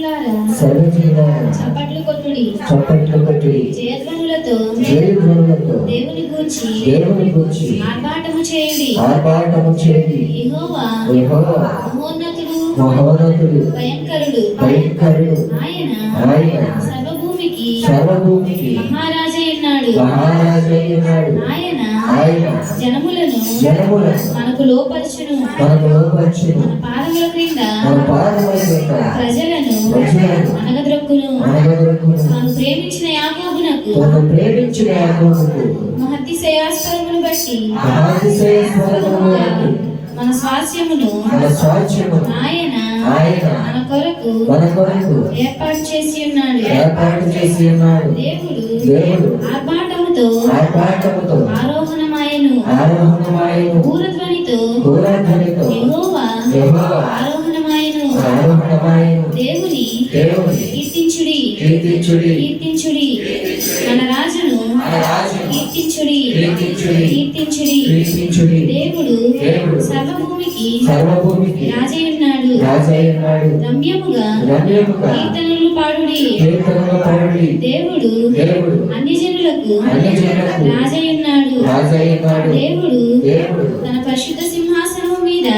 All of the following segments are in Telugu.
సర్వజనులారా సర్వజనులారా చప్పట్లు కొట్టుడి. చప్పట్లు కొట్టుడి. జయధ్వనులతో జయధ్వనులతో దేవుని గూర్చి దేవుని గురించి ఆర్భాటము చేయండి. ఆర్భాటము చేయండి. యెహోవా యెహోవా మహోన్నతుడు మహోన్నతుడు భయంకరుడు. భయంకరుడు ఆయన ఆయన సర్వభూమికి సర్వభూమికి మహారాజై ఆయన జనములను మనకు లోపరచును మనకు లోపరిచిన మన పాదముల క్రింద మన పాదముల క్రింద ప్రజలను అనగద్రొక్కును తాను ప్రేమించిన యాకోబునకు తను ప్రేమించిన బట్టి మన స్వాస్యమును మన ఆయన ఆయన మన కొరకు మన కొరకు ఏర్పాటు చేసి ఉన్నాడు. ఏర్పాటు చేసి ఉన్నాడు. దేవుడు దేవుడు ఆర్భాటముతో ఆర్భాటముతో ఆరోహణమాయను. ఆరోహణమాయను. పూరధ్వనితో పూరాధ్వనితో యెహోవా యెహోవా ఆరోహణమాయను. ఆరోహణమాయను. దేవుని దేవుని కీర్తించుడి. కీర్తించుడి. కీర్తించుడి. మన రాజును మన రాజును కీర్తించుడి. కీర్తించుడి. కీర్తించుడి. కీర్తించుడి. దేవుడు దేవుడు సర్వభూమికి సర్వభూమికి రాజై ఉన్నాడు రాజయ్యున్నాడు రమ్యముగా రమ్యముగా కీర్తనలు పాడుడి. కీర్తనల దేవుడు దేవుడు అన్ని జనులకు అన్ని జనులకు రాజయ్యున్నాడు దేవుడు దేవుడు తన పరిశుద్ధ మీద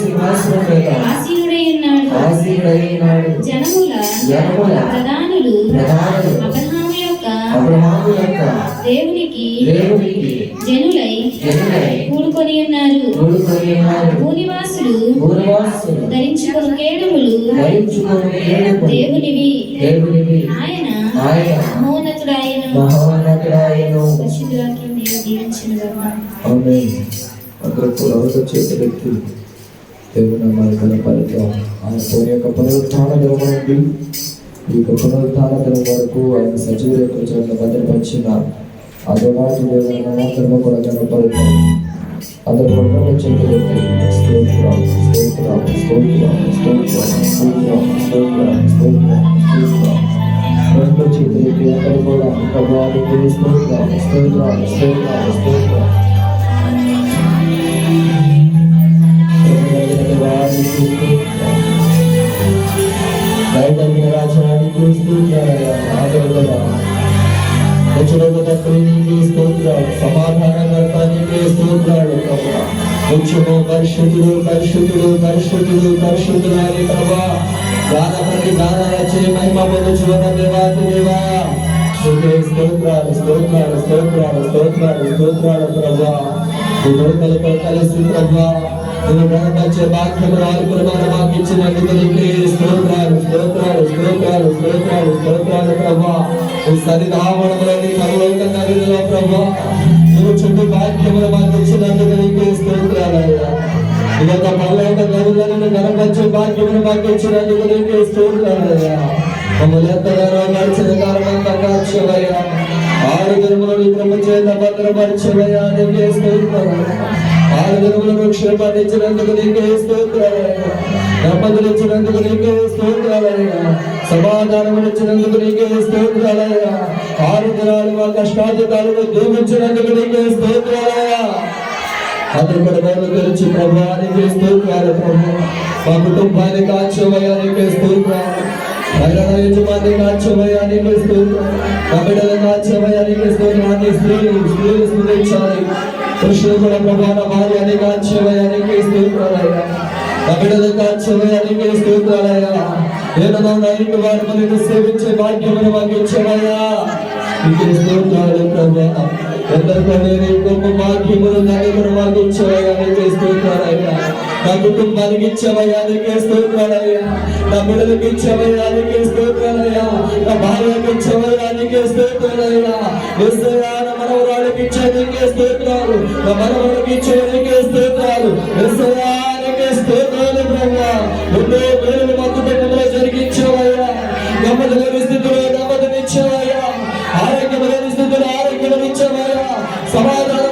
సింహాసనం మీద ఆసీనుడై ఉన్నాడు జనముల జనముల ప్రధానులు ప్రధానులు అబ్రహాము యొక్క అబ్రహాము యొక్క దేవునికి దేవునికి జనులై జనులై కూడుకొని ఉన్నారు. కూడుకొని ఉన్నారు. భూనివాసులు పూర్వాసులు ధరించుకుని కేడములు ధరించుకొని ఏడుపు దేవునివి. దేవునివి. ఆయన ఆయన మహోన్నతుడాయను. దీవించిన చేతులెత్తి దేవుని మన కనపడతాం ఆయన యొక్క పునరుత్థాన దినమండి ఈ యొక్క పునరుత్థాన దినం వరకు ఆయన సజీవ యొక్క చోట్ల భద్రపరిచిన అదనాటి దేవుడు మనందరము కూడా కనపడతాం అందరూ కూడా చేతులెత్తి స్తోత్రం స్తోత్రం స్తోత్రం స్తోత్రం స్తోత్రం స్తోత్రం స్తోత్రం స్తోత్రం. రెండు చేతులెత్తి అందరూ కూడా ప్రభావానికి స్తోత్రం స్తోత్రం స్తోత్రం స్తోత్రం. రాజానికి స్తోత్రాలు సమాధానకర్తానికి స్తోత్రాలు ప్రభా పరిశుద్ధుడు పరిశుద్ధుడు పరిశుద్ధుడు పరిశుద్ధుడు అని ప్రభా దాన ప్రతి దానాల మహిమ పొందుచున్న దేవాతి దేవా స్తోత్రాలు స్తోత్రాలు స్తోత్రాలు స్తోత్రాలు స్తోత్రాలు ప్రభా ఈ దొరకలతో కలిసి ప్రభా నెరవేర్చే బాధ్యత ఆత్మలను మాకు ఇచ్చినందుకు నీకే స్తోత్రాలు స్తోత్రాలు స్తోత్రాలు స్తోత్రాలు స్తోత్రాలు ప్రభా ఈ సరిధావణంలోని పరలోక నదిలో ప్రభా నువ్వు చుట్టూ బాధ్యతలు మాకు ఇచ్చినందుకు నీకే స్తోత్రాలు. అయ్యా ఈ యొక్క పరలోక నదులను నెరవేర్చే బాధ్యతను మాకు ఇచ్చినందుకు నీకే స్తోత్రాలు అయ్యా మమ్మల్ని ఎంతగానో నడిచిన కారణం తగ్గాక్షవయ్యా ఆరు దినములు క్రమ ఆరుదనములను క్షణపాటించినందుకు నీకే స్తోత్రాలైనా నెమ్మదించినందుకు నీకే స్తోత్రాలైనా సమాధానములు ఇచ్చినందుకు నీకే స్తోత్రాలయ్యా ఆరు దినాలు మా కష్టాధికారులు దూమించినందుకు నీకే స్తోత్రాలయ్యా అతను కూడా నన్ను తెరిచి ప్రభావానికి స్తోత్రాలు ప్రభు. మా కుటుంబానికి ఆశ్చర్యానికి స్తోత్రాలు మహిళల యజమానికి ఆశ్చర్యానికి స్తోత్రాలు మా బిడ్డలకు ఆశ్చర్యానికి స్తోత్రాన్ని స్త్రీలు స్త్రీలు స్మరించాలి. ఎందుకంటే ಪ್ರಧಾನ ಮಾಡಿ ಅನೇಕ ಅನೇಕ ಸ್ತೋತ್ರಾಲಯ అభిడదక చెవయానికి గొప్ప నీకు నా కుటుంబానికి ఇచ్చేవయ్యా నీకే స్తోత్రాలయ్యా. నా బిడ్డలకు ఇచ్చేవయ్యా నీకే స్తోత్రాలయ్యా. నా భార్యకి ఇచ్చేవయ్యా నీకే స్తోత్రాలయ్యా. ఎస్ఐయా నా మనవరాళ్ళకి ఇచ్చే నీకే స్తోత్రాలు. నా మనవడికి ఇచ్చే నీకే స్తోత్రాలు. ఎస్ఐయా నీకే స్తోత్రాలు ప్రభా ఎన్నో మేలు మా కుటుంబంలో జరిగించేవయ్యా. నెమ్మది లేని స్థితిలో నెమ్మదినిచ్చేవయ్యా. ఆరోగ్యం లేని స్థితిలో ఆరోగ్యం ఇచ్చేవయ్యా సమాధానం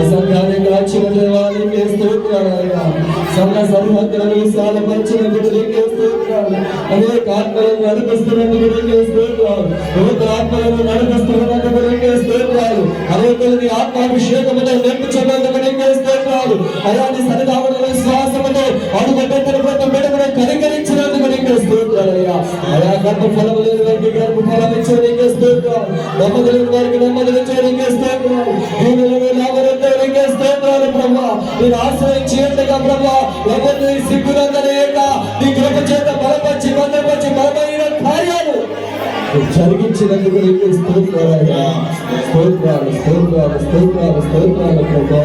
స్తోత్రాలయ్యా ఆ కాచిన దేవానికి స్తోత్రాలయ్యా సంఘ సరిహద్దులను విశాలపరిచినందుకు నీకే స్తోత్రాలు అనేక ఆత్మలను నడిపిస్తున్నందుకు నీకే స్తోత్రాలు నూత ఆత్మలను నడిపిస్తున్నందుకు నీకే స్తోత్రాలు అనేకులని ఆత్మాభిషేకముతో నేర్పించినందుకు నీకే స్తోత్రాలు విశ్వాసముతో అడుగు పెట్టిన ప్రతి బిడ్డను కనికరించినందుకు నీకే స్తోత్రాలయ్యా అయా గర్భ ఫలం లేని వారికి గర్భ ఫలం ఇచ్చే నీకే స్తోత్రాలు. నెమ్మది లేని వారికి నెమ్మది ఇచ్చే నీకే స్తోత్రాలు. దీనులను లాభరంతో నీకే స్తోత్రాలు ప్రభా. నేను ఆశ్రయించేట్టుగా ప్రభా. ఎవరిని సిగ్గునందనేక నీ కృప చేత బలపరిచి భద్రపరిచి బలమైన కార్యాలు జరిగించినందుకు నీకు స్తోత్రాలయ్యా స్తోత్రాలు స్తోత్రాలు స్తోత్రాలు స్తోత్రాలు ప్రభా.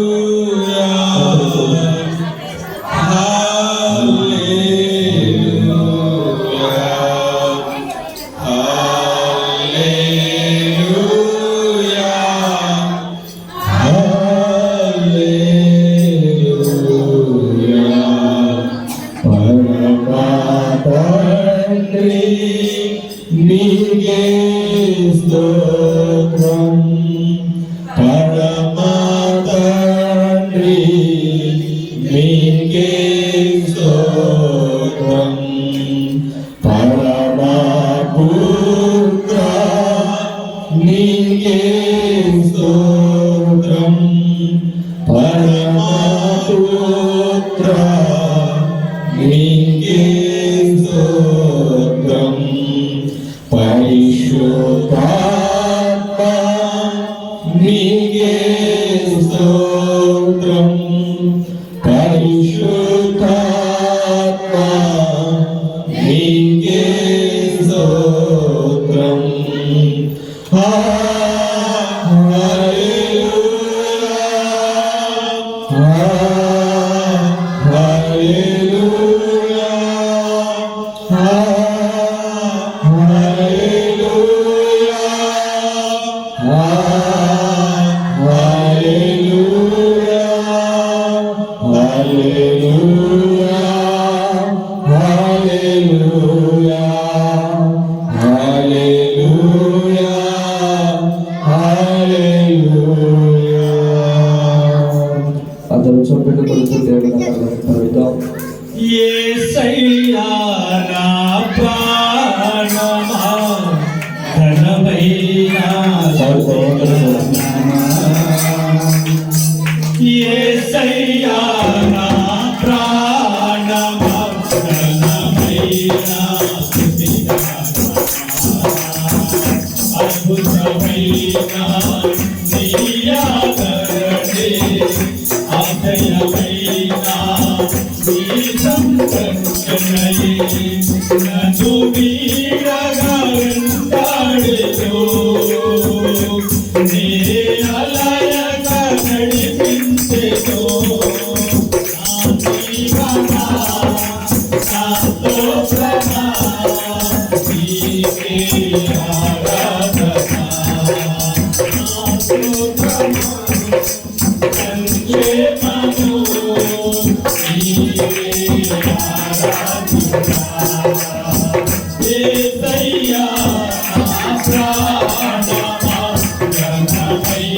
ఆదరణే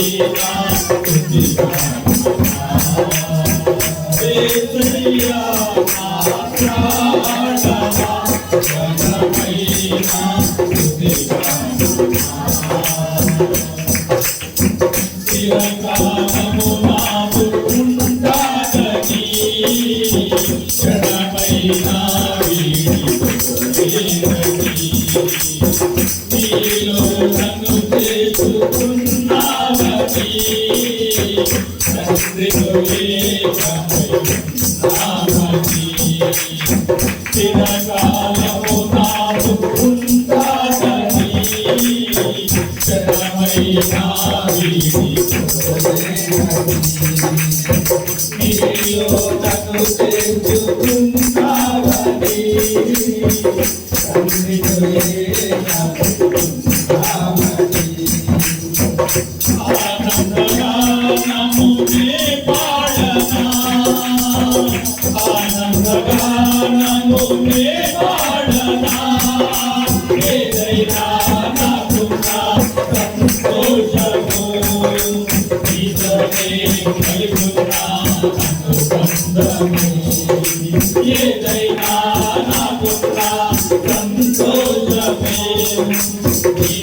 Thank you. いたい సంతోషమే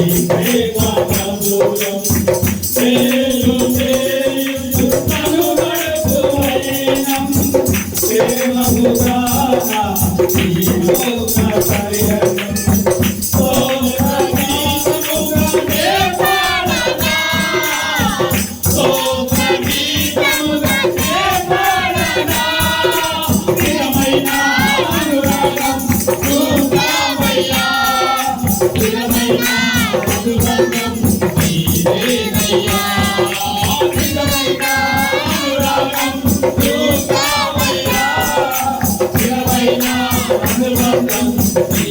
నీ Thank you.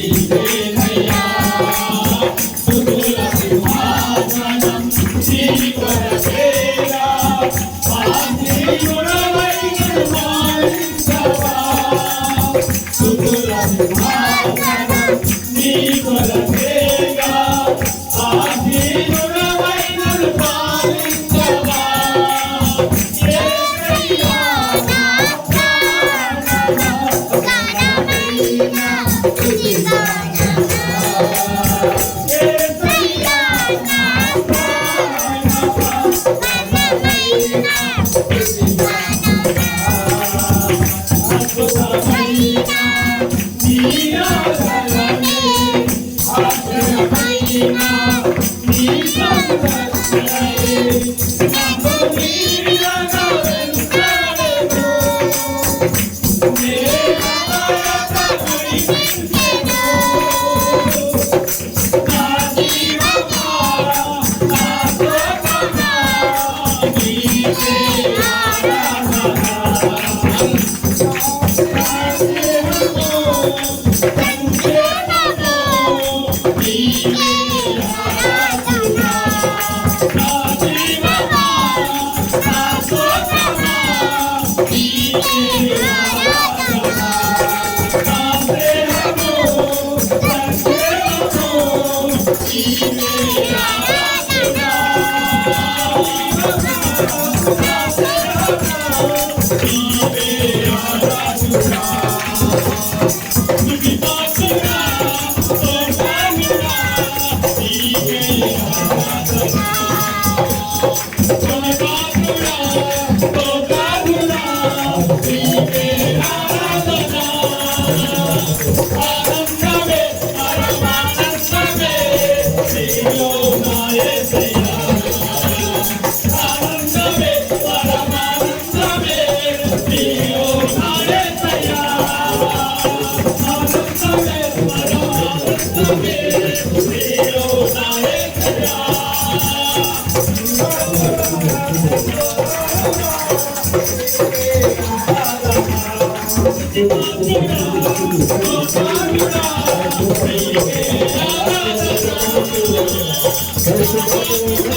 लो नाये से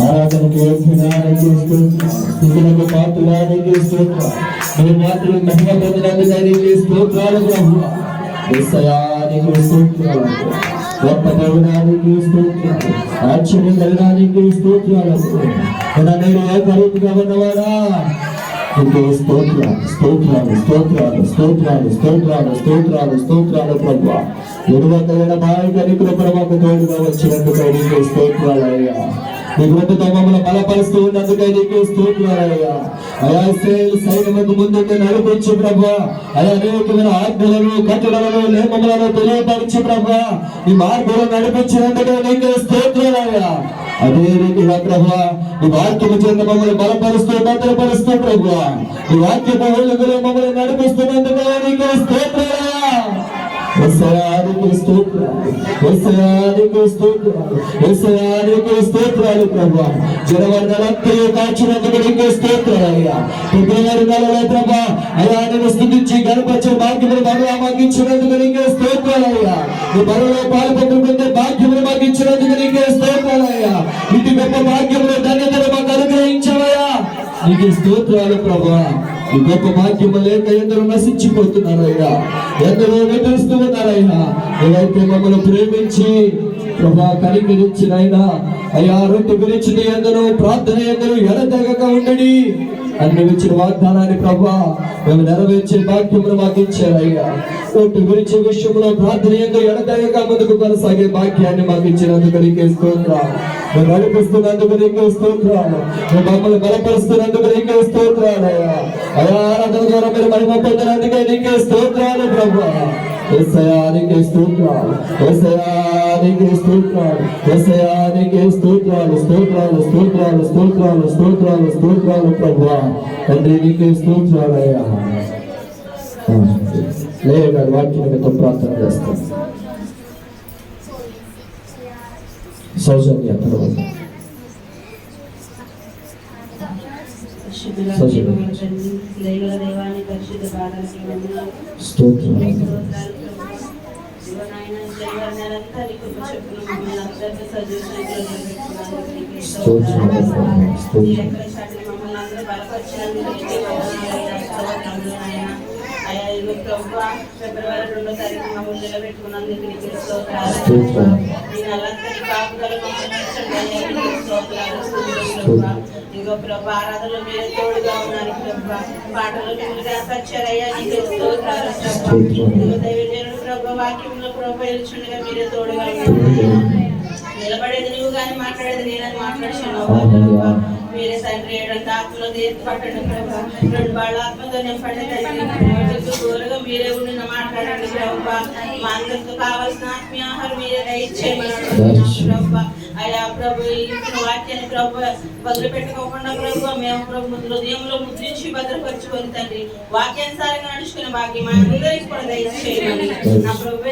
ఆరాధనకు యోగ్యుడానికి స్థుతులకు పాత్రడానికి స్తోత్ర మీ మాత్రం మహిమ పొందడానికి స్తోత్రాలు ప్రభు స్తోత్రాలు. గొప్ప భవనానికి స్తోత్రాలు. ఆశ్చర్య ఆశ్చర్యకరణానికి స్తోత్రాలు నేను ఏకరీతిగా ఉన్నవారా నీకు స్తోత్రాలు స్తోత్రాలు స్తోత్రాలు స్తోత్రాలు స్తోత్రాలు స్తోత్రాలు స్తోత్రాలు ప్రభు. ఎరువందల బాయిక నీకు ప్రభాకు తోడుగా వచ్చినందుకు నీకు స్తోత్రాలయ్యా. నీ కృపతో మమ్మల్ని బలపరుస్తూ ఉన్నందుకై నీకు స్తోత్రాలయ్యా. అయా ఇస్రాయేల్ సైన్యముకు ముందుకు నడిపించు ప్రభు. అయా అనేకమైన ఆజ్ఞలను కట్టడలను నియమములను తెలియపరిచి ప్రభా. ఈ మార్గంలో నడిపించినందుకై నీకు స్తోత్రాలయ్యా. అదే రీతిగా ప్రభా ఈ వాక్యము చేత మమ్మల్ని బలపరుస్తూ భద్రపరుస్తూ ప్రభు. ఈ వాక్యము మమ్మల్ని నడిపిస్తున్నందుకు నీకు స్తోత్రాలయ్యా. ఎస్ఐఆర్కి స్తోత్రాలు ఎస్ఐఆర్కి స్తోత్రాలు ప్రభా. స్తోత్రాలు కాచినందుకు నీకు స్తోత్రాలయ్యా. ఫిబ్రవరి నెలలో ప్రభు అయ్యా నేను స్థుతించి గణపరిచే భాగ్యములు మరలా మాకించినందుకు నీకే స్తోత్రాలయ్యా. నీ బలలో పాల్పొందుకుంటే భాగ్యములు మాకించినందుకు నీకే స్తోత్రాలయ్యా. ఇది గొప్ప భాగ్యములు ధన్యతలు మాకు అనుగ్రహించవయ్యా. నీకు స్తోత్రాలు ప్రభా. ఈ గొప్ప భాగ్యము లేక ఎందరో నశించిపోతున్నారు అయ్యా. ఎందరో నిద్రిస్తూ ఉన్నారయ్యా ఏవైతే మమ్మల్ని ప్రేమించి ప్రభా కనికరించిన అయినా అయ్యా రొట్టె గురించి ఎందరో ప్రార్థన ఎందరో ఎడతెగక ఉండని అన్ని వాగ్దానాన్ని ప్రభా మేము నెరవేర్చే భాగ్యమును మాకు ఇచ్చారయ్యా రొట్టె గురించి విషయంలో ప్రార్థన ఎందు ఎడతెగక ముందుకు కొనసాగే భాగ్యాన్ని మాకు ఇచ్చినందుకు నీకే స్తోత్రాలు. మేము నడిపిస్తున్నందుకు నీకే స్తోత్రాలు. మేము మమ్మల్ని బలపరుస్తున్నందుకు నీకే స్తోత్రాలయ్యా అయా ఆరాధన ద్వారా మీరు మహిమ పొందినందుకే నీకే స్తోత్రాలు ప్రభా. ఎస్ఐఆర్కి స్తోత్రాలు ఎస్ఐఆర్కి స్తోత్రాలు ఎస్ఐఆర్కి స్తోత్రాలు స్తోత్రాలు స్తోత్రాలు స్తోత్రాలు స్తోత్రాలు స్తోత్రాలు ప్రభా. తండ్రి నీకే స్తోత్రాలు అయ్యా లేదా వాక్యం మీతో ప్రార్థన చేస్తాం. సౌజన్య తర్వాత పరిశుద్ధుల సజీవ. జీవముల తండ్రి, దయగల దేవాన్ని పరిశుద్ధ పాదాలకి వందనాలు. స్తోత్రాలు స్తోత్రాలు ప్రభు. ఇదిగో నాయన, జనవరి నెలంతా నీ కృప చొప్పున అందరినీ సజీవ సంఖ్యలో నిలబెట్టుకున్నందుకు నీకే స్తోత్రాలు. ప్రభు. అయ్యా, ఇదిగో ప్రభువా, ఫిబ్రవరి రెండో తారీఖు మమ్మల్ని నిలబెట్టుకున్నందుకు నీకే స్తోత్రాలు. స్తోత్రాలు. ఈ నెలంతా నీ కాపుదల మమ్మల్ని స్తోత్రాలు. ఇదిగో ప్రభా ఆరాధనలో మీరే తోడుగా ఉన్నారు ప్రభా. పాటలు మిమ్మల్ని కనపరిచారయ్యా నీకు స్తోత్రాలు ప్రభా. ఇదిగో దైవజనుడు ప్రభా వాక్యంలో ప్రభా ఎలుచుండగా మీరే తోడుగా నిలబడేది నువ్వు కానీ మాట్లాడేది నేనని మాట్లాడుతున్నావు ప్రభా. మీరే తండ్రి ఏడంత ఆత్మలో తీర్చి పట్టండి ప్రభా. రెండు వాళ్ళ ఆత్మతో నింపండి తండ్రి. దూరంగా మీరే ఉండి మాట్లాడండి ప్రభా. మా అందరితో కావాల్సిన ఆత్మీయ ఆహారం మీరే దయచేయమని ప్రభా. అయ్యా ప్రభు ఇచ్చిన వాక్యాన్ని ప్రభు వదిలిపెట్టుకోకుండా ప్రభు మేము ప్రభు హృదయంలో ముద్రించి భద్రపరచుకొని తండ్రి వాక్యానుసారంగా నడుచుకునే భాగ్యం మా అందరికీ కూడా దయచేయమని నా ప్రభు